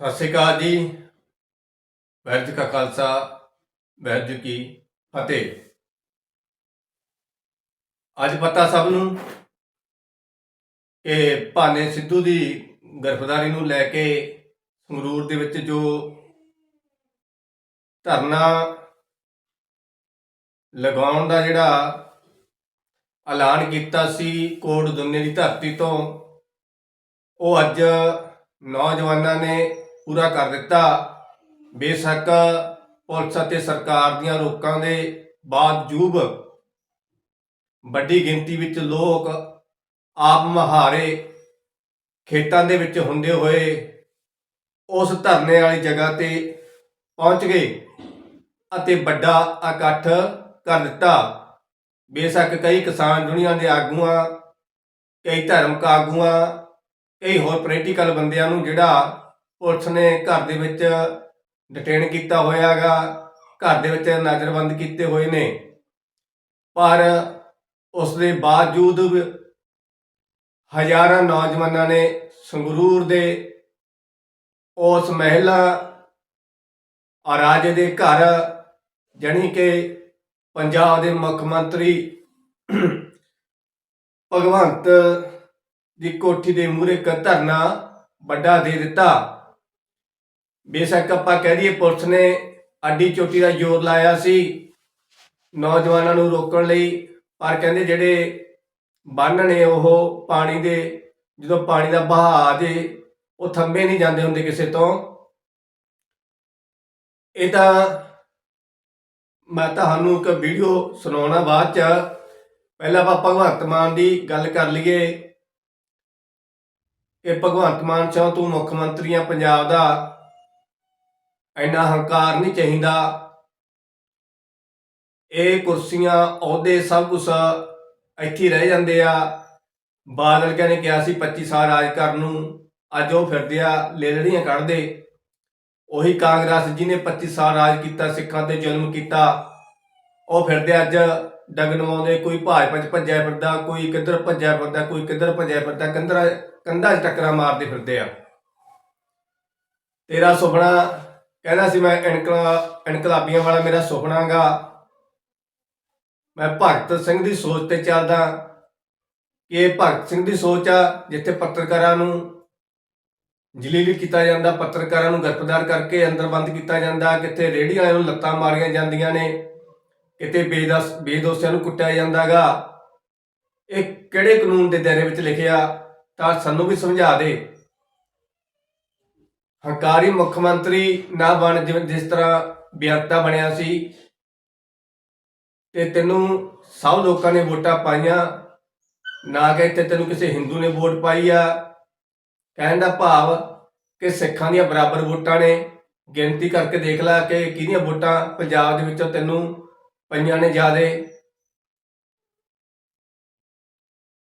ਸਤਿ ਸ਼੍ਰੀ ਅਕਾਲ ਜੀ। ਵਾਹਿਗੁਰੂ ਜੀ ਕਾ ਖਾਲਸਾ ਵਾਹਿਗੁਰੂ ਕੀ ਫਤਿਹ। ਅੱਜ ਪਤਾ ਸਭ ਨੂੰ ਕਿ ਭਾਨੇ ਸਿੱਧੂ ਦੀ ਗ੍ਰਿਫਤਾਰੀ ਨੂੰ ਲੈ ਕੇ ਸੰਗਰੂਰ ਦੇ ਵਿੱਚ ਜੋ ਧਰਨਾ ਲਗਾਉਣ ਦਾ ਜਿਹੜਾ ਐਲਾਨ ਕੀਤਾ ਸੀ ਕੋਟ ਦੁਨੀਆ ਦੀ ਧਰਤੀ ਤੋਂ, ਉਹ ਅੱਜ ਨੌਜਵਾਨਾਂ ਨੇ ਪੂਰਾ ਕਰ ਦਿੱਤਾ। ਬੇਸ਼ੱਕ ਪੁਲਿਸ ਅਤੇ ਸਰਕਾਰ ਦੀਆਂ ਰੋਕਾਂ ਦੇ ਬਾਵਜੂਦ ਵੱਡੀ ਗਿਣਤੀ ਵਿੱਚ ਲੋਕ ਆਪ ਮਹਾਰੇ ਖੇਤਾਂ ਦੇ ਵਿੱਚ ਹੁੰਦੇ ਹੋਏ ਉਸ ਧਰਨੇ ਵਾਲੀ ਜਗ੍ਹਾ ਤੇ ਪਹੁੰਚ ਗਏ ਅਤੇ ਵੱਡਾ ਇਕੱਠ ਕਰ ਦਿੱਤਾ। ਬੇਸ਼ੱਕ ਕਈ ਕਿਸਾਨ ਦੁਨੀਆ ਦੇ ਆਗੂਆਂ, ਕਈ ਧਰਮਕ ਆਗੂਆਂ ਕਈ ਹੋਰ ਪੋਲੀਟੀਕਲ ਬੰਦਿਆਂ ਨੂੰ ਜਿਹੜਾ ਪੁਲਿਸ ਨੇ ਘਰ ਦੇ ਵਿੱਚ ਡਿਟੇਨ ਕੀਤਾ ਹੋਇਆਗਾ ਘਰ ਦੇ ਵਿੱਚ ਨਜ਼ਰਬੰਦ ਕੀਤੇ ਹੋਏ ਨੇ। ਪਰ ਉਸ ਦੇ ਬਾਵਜੂਦ ਵੀ ਹਜ਼ਾਰਾਂ ਨੌਜਵਾਨਾਂ ਨੇ ਸੰਗਰੂਰ ਦੇ ਉਸ ਮਹਿਲਾ ਰਾਜੇ ਦੇ ਘਰ, ਜਾਣੀ ਕਿ ਪੰਜਾਬ ਦੇ ਮੁੱਖ ਮੰਤਰੀ ਭਗਵੰਤ ਦੀ ਕੋਠੀ ਦੇ ਮੂਹਰੇ ਇੱਕ ਧਰਨਾ ਵੱਡਾ ਦੇ ਦਿੱਤਾ। ਬੇਸ਼ੱਕ ਆਪਾਂ ਕਹਿ ਦਈਏ ਪੁਲਿਸ ਨੇ ਅੱਡੀ ਚੋਟੀ ਦਾ ਜ਼ੋਰ ਲਾਇਆ ਸੀ ਨੌਜਵਾਨਾਂ ਨੂੰ ਰੋਕਣ ਲਈ, ਪਰ ਕਹਿੰਦੇ ਜਿਹੜੇ ਬੰਨ ਨੇ ਉਹ ਪਾਣੀ ਦੇ, ਜਦੋਂ ਪਾਣੀ ਦਾ ਵਹਾਅ ਆ ਜੇ, ਉਹ ਥੰਬੇ ਨਹੀਂ ਜਾਂਦੇ ਹੁੰਦੇ ਕਿਸੇ ਤੋਂ। ਇਹ ਤਾਂ ਮੈਂ ਤੁਹਾਨੂੰ ਇੱਕ ਵੀਡੀਓ ਸੁਣਾਉਣਾ ਬਾਅਦ ਚ। ਪਹਿਲਾਂ ਆਪਾਂ ਭਗਵੰਤ ਮਾਨ ਦੀ ਗੱਲ ਕਰ ਲਈਏ। ਕਿ ਭਗਵੰਤ ਮਾਨ ਚਾਹ ਤੂੰ ਮੁੱਖ ਮੰਤਰੀ ਆ ਪੰਜਾਬ ਦਾ। ਇੰਨਾ ਹੰਕਾਰ ਨਹੀਂ ਚਾਹੀਦਾ। ਇਹ ਕੁਰਸੀਆਂ ਅਹੁਦੇ ਸਭ ਕੁਝ ਇੱਥੇ ਰਹਿ ਜਾਂਦੇ ਆ। ਬਾਦਲ ਕਹਿੰਦੇ ਕਿਹਾ ਸੀ 25 ਸਾਲ ਰਾਜ ਕਰਨ ਨੂੰ, ਅੱਜ ਉਹ ਫਿਰਦੇ ਆ, ਲੇਲੜੀਆਂ ਕੱਢਦੇ। ਉਹੀ ਕਾਂਗਰਸ ਜਿਹਨੇ 25 ਸਾਲ ਰਾਜ ਕੀਤਾ, ਸਿੱਖਾਂ ਤੇ ਜ਼ੁਲਮ ਕੀਤਾ, ਉਹ ਫਿਰਦੇ ਅੱਜ ਡਗਨਵਾਉਂਦੇ ਕੋਈ ਭਾਜਪਾ ਚ ਭੱਜਿਆ ਫਿਰਦਾ, ਕੋਈ ਕਿੱਧਰ ਭੱਜਿਆ ਫਿਰਦਾ, ਕੋਈ ਕਿੱਧਰ ਭੱਜਿਆ ਫਿਰਦਾ, ਕੰਧਰਾ ਕੰਧਾਂ 'ਚ ਟੱਕਰਾਂ ਮਾਰਦੇ ਫਿਰਦੇ ਆ। ਤੇਰਾ ਸੁਪਨਾ ਕਹਿੰਦਾ ਸੀ ਮੈਂ ਇਨਕਲਾ, ਇਨਕਲਾਬੀਆਂ ਵਾਲਾ ਮੇਰਾ ਸੁਪਨਾਗਾ ਮੈਂ ਭਗਤ ਸਿੰਘ ਦੀ ਸੋਚ ਤੇ ਚੱਲਦਾ ਕਿ ਇਹ ਭਗਤ ਸਿੰਘ ਦੀ ਸੋਚ ਆ, ਜਿੱਥੇ ਪੱਤਰਕਾਰਾਂ ਨੂੰ ਜਲੀਲ ਕੀਤਾ ਜਾਂਦਾ, ਪੱਤਰਕਾਰਾਂ ਨੂੰ ਗ੍ਰਿਫਤਾਰ ਕਰਕੇ ਅੰਦਰ ਬੰਦ ਕੀਤਾ ਜਾਂਦਾ ਕਿਤੇ ਰੇਹੜੀ ਵਾਲਿਆਂ ਨੂੰ ਲੱਤਾਂ ਮਾਰੀਆਂ ਜਾਂਦੀਆਂ ਨੇ, ਕਿਤੇ ਬੇਦਸ ਬੇਦੋਸਿਆਂ ਨੂੰ ਕੁੱਟਿਆ ਜਾਂਦਾਗਾ ਇਹ ਕਿਹੜੇ ਕਾਨੂੰਨ ਦੇ ਦਾਇਰੇ ਵਿੱਚ ਲਿਖਿਆ, ਤਾਂ ਸਾਨੂੰ ਵੀ ਸਮਝਾ ਦੇ। ਹੰਕਾਰੀ ਮੁੱਖ ਮੰਤਰੀ ਨਾ ਬਣ, ਜਿਵੇਂ ਜਿਸ ਤਰ੍ਹਾਂ ਬਿਆਨਤਾ ਬਣਿਆ ਸੀ ਤੇ ਤੈਨੂੰ ਸਭ ਲੋਕਾਂ ਨੇ ਵੋਟਾਂ ਪਾਈਆਂ, ਨਾ ਕਿ ਤੇ ਤੈਨੂੰ ਕਿਸੇ ਹਿੰਦੂ ਨੇ ਵੋਟ ਪਾਈ ਆ। ਕਹਿਣ ਦਾ ਭਾਵ ਕਿ ਸਿੱਖਾਂ ਦੀਆਂ ਬਰਾਬਰ ਵੋਟਾਂ ਨੇ। ਗਿਣਤੀ ਕਰਕੇ ਦੇਖ ਲੈ ਕਿ ਕਿਹਦੀਆਂ ਵੋਟਾਂ ਪੰਜਾਬ ਦੇ ਵਿੱਚੋਂ ਤੈਨੂੰ ਪਈਆਂ ਨੇ ਜ਼ਿਆਦੇ।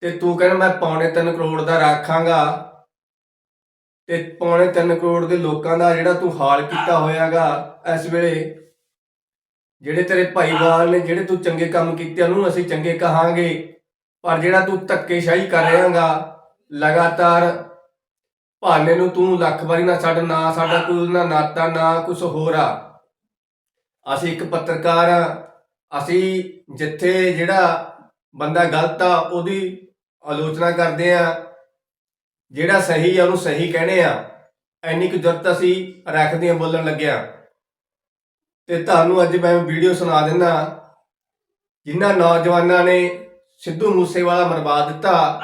ਤੇ ਤੂੰ ਕਹਿੰਦਾ ਮੈਂ ਪੌਣੇ 3 ਕਰੋੜ ਦਾ ਰੱਖਾਂਗਾ ਤੇ ਪੌਣੇ 3 ਕਰੋੜ ਦੇ ਲੋਕਾਂ ਦਾ ਜਿਹੜਾ ਤੂੰ ਹਾਲ ਕੀਤਾ ਹੋਇਆਗਾ ਇਸ ਵੇਲੇ, ਜਿਹੜੇ ਤੇਰੇ ਭਾਈਵਾਲ ਨੇ, ਜਿਹੜੇ ਤੂੰ ਚੰਗੇ ਕੰਮ ਕੀਤੇ, ਉਹਨੂੰ ਅਸੀਂ ਚੰਗੇ ਕਹਾਂਗੇ, ਪਰ ਜਿਹੜਾ ਤੂੰ ਧੱਕੇਸ਼ਾਹੀ ਕਰ ਰਿਹਾਗਾ, ਲਗਾਤਾਰ ਭਾਨੇ ਨੂੰ ਤੂੰ ਲੱਖ ਵਾਰੀ ਨਾ ਛੱਡ, ਨਾ ਸਾਡਾ ਕੋਈ ਨਾ ਨਾਤਾ, ਨਾ ਕੁਝ ਹੋਰ ਆ। ਅਸੀਂ ਇੱਕ ਪੱਤਰਕਾਰ ਆ, ਅਸੀਂ ਜਿੱਥੇ ਜਿਹੜਾ ਬੰਦਾ ਗਲਤ ਆ, ਉਹਦੀ ਆਲੋਚਨਾ ਕਰਦੇ ਆ। ਜਿਹੜਾ ਸਹੀ ਆ, ਉਹਨੂੰ ਸਹੀ ਕਹਿੰਦੇ ਆ। ਐਨੀ ਕੁ ਜ਼ਰੂਰਤ ਅਸੀਂ ਰੱਖਦੇ ਆ ਬੋਲਣ ਲੱਗਿਆ। ਤੇ ਤੁਹਾਨੂੰ ਅੱਜ ਮੈਂ ਵੀਡੀਓ ਸੁਣਾ ਦਿੰਦਾ। ਜਿਨ੍ਹਾਂ ਨੌਜਵਾਨਾਂ ਨੇ ਸਿੱਧੂ ਮੂਸੇਵਾਲਾ ਮਰਵਾ ਦਿੱਤਾ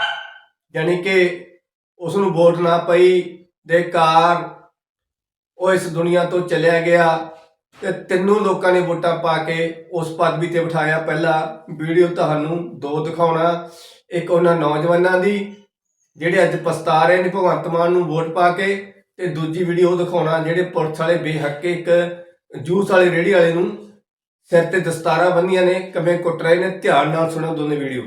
ਯਾਨੀ ਕਿ ਉਸ ਨੂੰ ਵੋਟ ਨਾ ਪਈ ਦੇ ਕਾਰ ਉਹ ਇਸ ਦੁਨੀਆ ਤੋਂ ਚਲਿਆ ਗਿਆ ਤੇ ਤਿੰਨੋਂ ਲੋਕਾਂ ਨੇ ਵੋਟਾਂ ਪਾ ਕੇ ਉਸ ਪਦਵੀ ਤੇ ਬਿਠਾਇਆ। ਪਹਿਲਾ ਵੀਡੀਓ ਤੁਹਾਨੂੰ ਦੋ ਦਿਖਾਉਣਾ। ਇੱਕ ਉਹਨਾਂ ਨੌਜਵਾਨਾਂ ਦੀ ਜਿਹੜੇ ਅੱਜ ਪਛਤਾ ਰਹੇ ਨੇ, ਭਗਵੰਤ ਮਾਨ ਨੂੰ ਵੋਟ ਪਾ ਕੇ ਤੇ ਦੂਜੀ ਵੀਡੀਓ ਦਿਖਾਉਣਾ, ਜਿਹੜੇ ਪੁਲਿਸ ਵਾਲੇ ਬੇਹੱਕੇ ਇੱਕ ਜੂਸ ਵਾਲੇ ਰੇੜੀ ਵਾਲੇ ਨੂੰ ਸਿਰ ਤੇ ਦਸਤਾਰਾਂ ਬੰਨੀਆਂ ਨੇ, ਕਿਵੇਂ ਕੁੱਟ ਰਹੇ ਨੇ, ਧਿਆਨ ਨਾਲ ਸੁਣੋ ਦੋਨੇ ਵੀਡੀਓ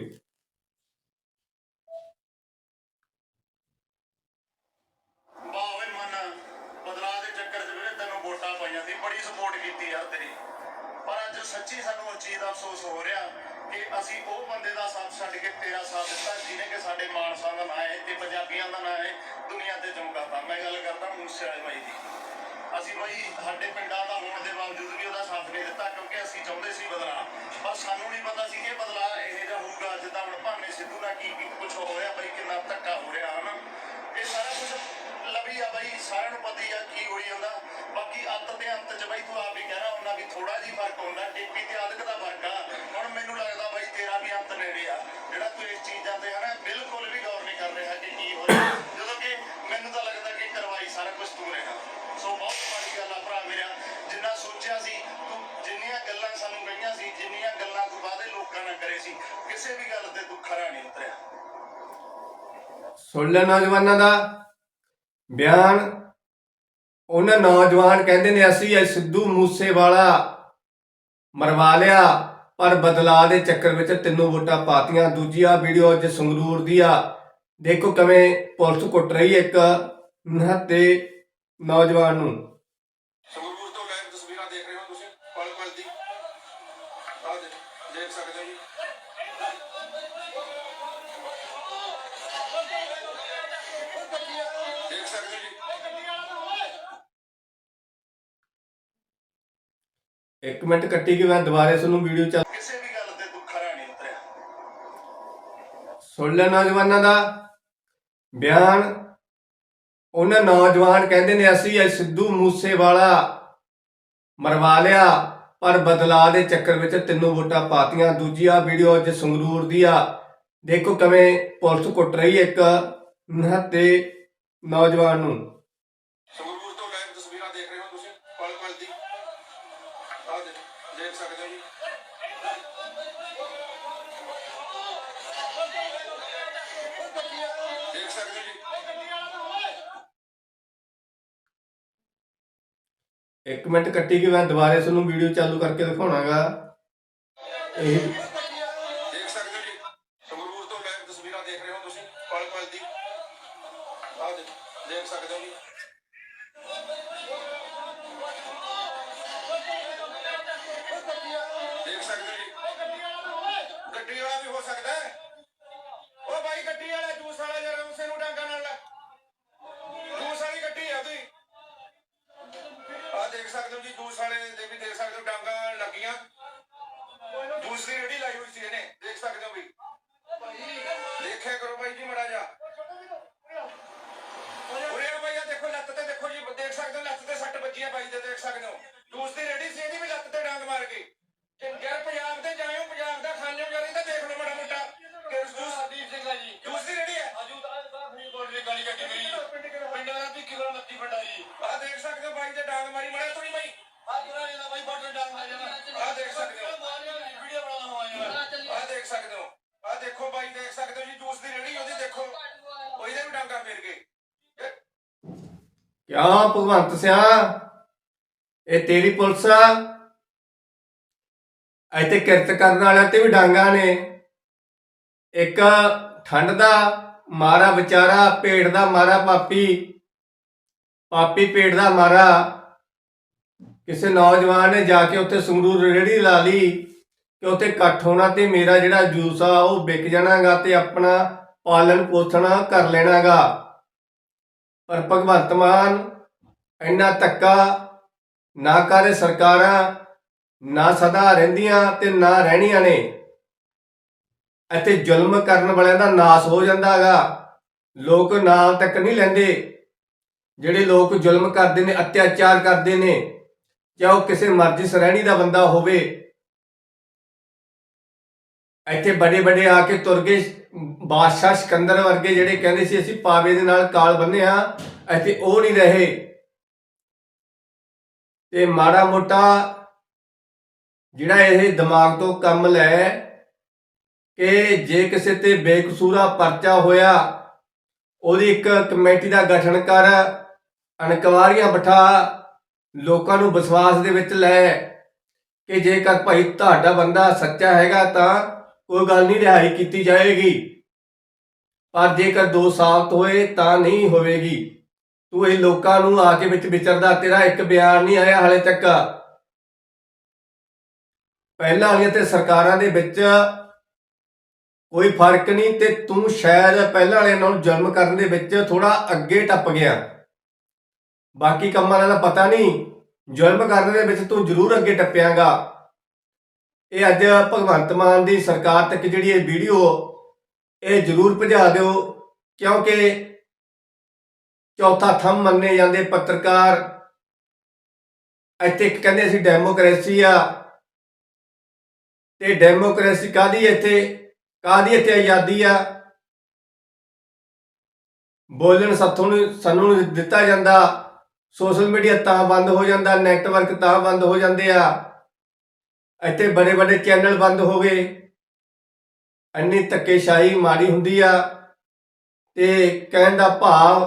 ਛੱਡ ਕੇ ਤੇਰਾ ਸਾਥ ਦਿੱਤਾ, ਜਿਹਨੇ ਕਿ ਸਾਡੇ ਮਾਨਸਾ ਦਾ ਨਾਂ ਹੈ ਤੇ ਪੰਜਾਬੀਆਂ ਦਾ ਨਾਂ ਹੈ, ਦੁਨੀਆ ਤੇ ਚਮਕਾਤਾ ਮੈਂ ਗੱਲ ਕਰਦਾ ਮੂਸੇ ਵਾਲੇ ਬਾਈ ਦੀ। ਅਸੀਂ ਬਾਈ, ਸਾਡੇ ਪਿੰਡਾਂ ਦਾ ਹੋਣ ਦੇ ਬਾਵਜੂਦ ਵੀ ਉਹਦਾ ਸਾਥ ਨਹੀਂ ਦਿੱਤਾ, ਕਿਉਂਕਿ ਅਸੀਂ ਚਾਹੁੰਦੇ ਸੀ ਬਦਲਾ ਪਰ ਸਾਨੂੰ ਨਹੀਂ ਪਤਾ ਸੀ ਕਿ ਇਹ ਬਦਲਾ ਇਹ ਜਿਹਾ ਹੋਊਗਾ, ਜਿੱਦਾਂ ਹੁਣ ਭਾਨੇ ਸਿੱਧੂ ਨਾਲ ਕੀ ਕੀ ਕੁਝ ਹੋ ਰਿਹਾ ਬਾਈ ਕਿੰਨਾ ਧੱਕਾ ਹੋ ਰਿਹਾ, ਹਨਾ? ਇਹ ਸਾਰਾ ਕੁਝ ਲੱਭੀ ਆ ਬਾਈ, ਸਾਰਿਆਂ ਨੂੰ ਪਤਾ ਹੀ ਆ ਕੀ ਹੋਈ ਜਾਂਦਾ। ਬਾਕੀ ਅੰਤ ਦੇ ਅੰਤ ਚ ਬਾਈ ਤੂੰ ਆਪ ਹੀ ਕਹਿਣਾ, ਉਹਨਾਂ ਵੀ ਥੋੜਾ ਜਿਹਾ ਫ਼ਰਕ ਹੁੰਦਾ। ਟੇਪੀ ਤੇ ਆਦਿਕ ਦਾ ਫ਼ਰਕ ਆ। ਹੁਣ ਮੈਨੂੰ ਲੱਗਦਾ ਬਾਈ ਤੇਰਾ ਵੀ ਅੰਤ ਨੇੜੇ ਆ। ਜਿਹੜਾ ਤੂੰ ਇਸ ਚੀਜ਼ਾਂ ਤੇ ਹਨਾ ਬਿਲਕੁਲ ਵੀ ਗੌਰ ਨਹੀਂ ਕਰ ਰਿਹਾ ਕਿ ਕੀ ਹੋ ਰਿਹਾ। ਜਦੋਂ ਕਿ ਮੈਨੂੰ ਤਾਂ ਲੱਗਦਾ ਕਿ ਕਰਵਾਈ ਸਾਰਾ ਕੁਝ ਤੂੰ ਰਿਹਾ ਸੋ ਬਹੁਤ ਮਾੜੀ ਗੱਲ ਆ ਭਰਾ ਮੇਰਾ। ਜਿੰਨਾ ਸੋਚਿਆ ਸੀ, ਤੂੰ ਜਿੰਨੀਆਂ ਗੱਲਾਂ ਸਾਨੂੰ ਕਹੀਆਂ ਸੀ, ਜਿੰਨੀਆਂ ਗੱਲਾਂ ਤੂੰ ਵਾਅਦੇ ਲੋਕਾਂ ਨਾਲ ਕਰੇ ਸੀ, ਕਿਸੇ ਵੀ ਗੱਲ ਤੇ ਤੂੰ ਖਰਾ ਨਹੀਂ ਉਤਰਿਆ। ਸੁਣ ਲੈ ਨੌਜਵਾਨਾਂ ਦਾ। ਬਿਆਨ ਉਹਨਾਂ ਨੌਜਵਾਨ ਕਹਿੰਦੇ ਨੇ, ਅਸੀਂ ਇਹ ਸਿੱਧੂ ਮੂਸੇਵਾਲਾ ਮਰਵਾ ਲਿਆ, ਪਰ ਬਦਲਾ ਦੇ ਚੱਕਰ ਵਿੱਚ ਤਿੰਨੋਂ ਵੋਟਾਂ ਪਾਤੀਆਂ। ਦੂਜੀ ਆ ਵੀਡੀਓ ਅੱਜ ਸੰਗਰੂਰ ਦੀ ਆ। ਦੇਖੋ ਕਿਵੇਂ ਪੁਲਿਸ ਕੁੱਟ ਰਹੀ ਇੱਕ ਨਿਹੱਤੇ ਨੌਜਵਾਨ ਨੂੰ। ਇੱਕ ਮਿੰਟ ਕੱਟੀ ਕਿ ਮੈਂ ਦੁਬਾਰੇ ਤੁਹਾਨੂੰ ਵੀਡੀਓ ਚੱਲ ਕਿਸੇ ਵੀ ਗੱਲ ਤੇ ਤੂੰ ਖਰਾ ਨਹੀਂ ਉਤਰਿਆ। ਸੁਣ ਲੈ ਨੌਜਵਾਨਾਂ ਦਾ। ਬਿਆਨ। ਉਹਨਾਂ ਨੌਜਵਾਨ ਕਹਿੰਦੇ ਨੇ ਅਸੀਂ ਇਹ ਸਿੱਧੂ ਮੂਸੇ ਵਾਲਾ ਮਰਵਾ ਲਿਆ ਪਰ ਬਦਲਾ ਦੇ ਚੱਕਰ ਵਿੱਚ ਤਿੰਨੋਂ ਵੋਟਾਂ ਪਾਤੀਆਂ। ਦੂਜੀ ਆ ਵੀਡੀਓ ਅੱਜ ਸੰਗਰੂਰ ਦੀ ਆ। ਦੇਖੋ ਕਿਵੇਂ ਪੁਲਿਸ ਕੁੱਟ ਰਹੀ ਇੱਕ ਨਿਹੱਤੇ ਨੌਜਵਾਨ ਨੂੰ। ਇੱਕ ਮਿੰਟ ਕੱਟੀ ਕਿ ਮੈਂ ਦੁਬਾਰੇ ਤੁਹਾਨੂੰ ਵੀਡੀਓ ਚਾਲੂ ਕਰਕੇ ਦਿਖਾਉਣਾਗਾ। ਇਹ ਦੇਖ ਸਕਦੇ ਜੀ। ਸੰਗਰੂਰ ਤੋਂ ਲਾਈਵ ਤਸਵੀਰਾਂ ਦੇਖ ਰਹੇ ਹੋ ਤੁਸੀਂ, ਪਲ ਪਲ ਦੀ। ਆਹ ਦੇਖ ਸਕਦੇ ਹੋ ਜੀ। ਦੇਖ ਸਕਦੇ ਜੀ। ਗੱਡੀ ਵਾਲਾ ਵੀ ਹੋ ਸਕਦਾ ਹੈ। ਉਹ ਬਾਈ, ਗੱਡੀ ਵਾਲਾ ਜੂਸ ਵਾਲਾ ਜਰਾ ਉਸੇ ਨੂੰ ਡਾਂਗਾ academic ਕਿਆ ਭਗਵੰਤ ਸਿਆ, ਇਹ ਤੇਰੀ ਪੁਲਿਸ ਆ। ਇੱਥੇ ਕਿਰਤ ਕਰਨ ਵਾਲਿਆਂ ਤੇ ਵੀ ਡਾਂਗਾ ਨੇ। ਇੱਕ ਠੰਡ ਦਾ ਮਾਰਾ ਵਿਚਾਰਾ ਪੇਟ ਦਾ ਮਾਰਾ ਪਾਪੀ ਪਾਪੀ ਪੇਟ ਦਾ ਮਾਰਾ। ਕਿਸੇ ਨੌਜਵਾਨ ਨੇ ਜਾ ਕੇ ਉੱਥੇ ਸੰਗਰੂਰ ਰੇੜੀ ਲਾ ਲਈ ਕਿ ਉੱਥੇ ਇਕੱਠ ਹੋਣਾ ਤੇ ਮੇਰਾ ਜਿਹੜਾ ਜੂਸ ਆ, ਉਹ ਵਿਕ ਜਾਣਾਗਾ ਤੇ ਆਪਣਾ ਪਾਲਣ ਪੋਸ਼ਣ ਕਰ ਲੈਣਾਗਾ। ਪਰ ਭਗਵੰਤ ਮਾਨ ਇੰਨਾ ਧੱਕਾ ਨਾ ਕਰੇ ਸਰਕਾਰਾਂ, ਨਾ ਸਦਾ ਰਹਿੰਦੀਆਂ ਤੇ ਨਾ ਰਹਿਣੀਆਂ ਨੇ। ਇੱਥੇ ਜ਼ੁਲਮ ਕਰਨ ਵਾਲਿਆਂ ਦਾ ਨਾਸ ਹੋ ਜਾਂਦਾ ਹੈਗਾ। ਲੋਕ ਨਾਂ ਤੱਕ ਨਹੀਂ ਲੈਂਦੇ। ਜਿਹੜੇ ਲੋਕ ਜ਼ੁਲਮ ਕਰਦੇ ਨੇ, ਅਤਿਆਚਾਰ ਕਰਦੇ ਨੇ, ਚਾਹੇ ਉਹ ਕਿਸੇ ਮਰਜ਼ੀ ਸ਼੍ਰੇਣੀ ਦਾ ਬੰਦਾ ਹੋਵੇ ਇੱਥੇ ਵੱਡੇ ਵੱਡੇ ਆ ਕੇ ਤੁਰ ਗਏ ਬਾਦਸ਼ਾਹ ਸਿਕੰਦਰ ਵਰਗੇ ਜਿਹੜੇ ਕਹਿੰਦੇ ਸੀ, ਅਸੀਂ ਪਾਵੇ ਦੇ ਨਾਲ ਕਾਲ ਬੰਨਿਆ ਇੱਥੇ ਉਹ ਨਹੀਂ ਰਹੇ। ਤੇ ਮਾੜਾ ਮੋਟਾ ਜਿਹੜਾ ਇਹ ਦਿਮਾਗ ਤੋਂ ਕੰਮ ਲੈ ਕਿ ਜੇ ਕਿਸੇ ਤੇ ਬੇਕਸੂਰਾ ਪਰਚਾ ਹੋਇਆ, ਉਹਦੀ ਇੱਕ ਕਮੇਟੀ ਦਾ ਗਠਨ ਕਰ, ਅਣਕਵਾਰੀਆਂ ਬਿਠਾ, ਲੋਕਾਂ ਨੂੰ ਵਿਸ਼ਵਾਸ ਦੇ ਵਿੱਚ ਲੈ ਕਿ ਜੇਕਰ ਭਾਈ ਤੁਹਾਡਾ ਬੰਦਾ ਸੱਚਾ ਹੈਗਾ ਤਾਂ ਕੋਈ ਗੱਲ ਨਹੀਂ, ਰਿਹਾਈ ਕੀਤੀ ਜਾਏਗੀ। ਪਰ ਜੇਕਰ ਦੋ ਸਾਬਤ ਹੋਏ, ਤਾਂ ਨਹੀਂ ਹੋਵੇਗੀ। ਤੂੰ ਇਹ ਲੋਕਾਂ ਨੂੰ ਆ ਕੇ ਵਿੱਚ ਵਿਚਰਦਾ, ਤੇਰਾ ਇੱਕ ਬਿਆਨ ਨਹੀਂ ਆਇਆ ਹਾਲੇ ਤੱਕ। ਪਹਿਲਾਂ ਵਾਲੀਆਂ ਤੇ ਸਰਕਾਰਾਂ ਦੇ ਵਿੱਚ ਕੋਈ ਫ਼ਰਕ ਨਹੀਂ ਤੇ ਤੂੰ ਸ਼ਾਇਦ ਪਹਿਲਾਂ ਵਾਲਿਆਂ ਨਾਲੋਂ ਜ਼ੁਲਮ ਕਰਨ ਦੇ ਵਿੱਚ ਥੋੜਾ ਅੱਗੇ ਟੱਪ ਗਿਆ। ਬਾਕੀ ਕੰਮਾਂ ਦਾ ਤਾਂ ਪਤਾ ਨਹੀਂ, ਜ਼ੁਲਮ ਕਰਨ ਦੇ ਵਿੱਚ ਤੂੰ ਜ਼ਰੂਰ ਅੱਗੇ ਟੱਪਿਆਂਗਾ। ਇਹ ਅੱਜ ਭਗਵੰਤ ਮਾਨ ਦੀ ਸਰਕਾਰ ਤੱਕ ਜਿਹੜੀ ਇਹ ਵੀਡੀਓ ਇਹ ਜ਼ਰੂਰ ਭਜਾ ਦਿਓ, ਕਿਉਂਕਿ ਚੌਥਾ ਥੰਮ ਮੰਨੇ ਜਾਂਦੇ ਪੱਤਰਕਾਰ। ਇੱਥੇ ਇੱਕ ਕਹਿੰਦੇ ਅਸੀਂ ਡੈਮੋਕ੍ਰੇਸੀ ਆ। ਤੇ ਡੈਮੋਕ੍ਰੇਸੀ ਕਾਦੀ ਇੱਥੇ ਕਾਦੀ ਇੱਥੇ ਆਜ਼ਾਦੀ ਆ? ਬੋਲਣ ਸਾਥੋਂ ਨੂੰ, ਸਾਨੂੰ ਦਿੱਤਾ ਜਾਂਦਾ। ਸੋਸ਼ਲ ਮੀਡੀਆ ਤਾਂ ਬੰਦ ਹੋ ਜਾਂਦਾ, ਨੈਟਵਰਕ ਤਾਂ ਬੰਦ ਹੋ ਜਾਂਦੇ ਆ। ਇੱਥੇ ਬੜੇ ਬੜੇ ਚੈਨਲ ਬੰਦ ਹੋ ਗਏ। ਇੰਨੀ ਧੱਕੇਸ਼ਾਹੀ ਮਾੜੀ ਹੁੰਦੀ ਆ ਤੇ ਕਹਿਣ ਦਾ ਭਾਵ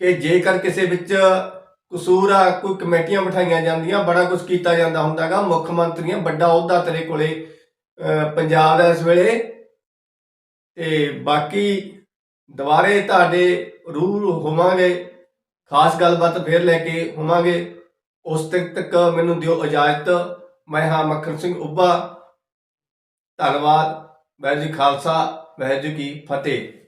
ਕਿ ਜੇਕਰ ਕਿਸੇ ਵਿੱਚ ਕਸੂਰ ਆ, ਕੋਈ ਕਮੇਟੀਆਂ ਬਿਠਾਈਆਂ ਜਾਂਦੀਆਂ, ਬੜਾ ਕੁਝ ਕੀਤਾ ਜਾਂਦਾ ਹੁੰਦਾਗਾ। ਮੁੱਖ ਮੰਤਰੀਆਂ ਵੱਡਾ ਅਹੁਦਾ ਤੇਰੇ ਕੋਲੇ ਪੰਜਾਬ ਦਾ ਇਸ ਵੇਲੇ। ਤੇ ਬਾਕੀ ਦੁਬਾਰੇ ਤੁਹਾਡੇ ਰੂਹ ਹੋਵਾਂਗੇ, ਖਾਸ ਗੱਲਬਾਤ ਫੇਰ ਲੈ ਕੇ ਹੋਵਾਂਗੇ। ਉਸ ਤੱਕ ਤੱਕ ਮੈਨੂੰ ਦਿਓ ਇਜਾਜ਼ਤ। ਮੈਂ ਹਾਂ ਮੱਖਣ ਸਿੰਘ ਉੱਭਾ। ਧੰਨਵਾਦ। ਵਾਹਿਗੁਰੂ ਜੀ ਖਾਲਸਾ ਵਾਹਿਗੁਰੂ ਜੀ ਕੀ ਫਤਿਹ।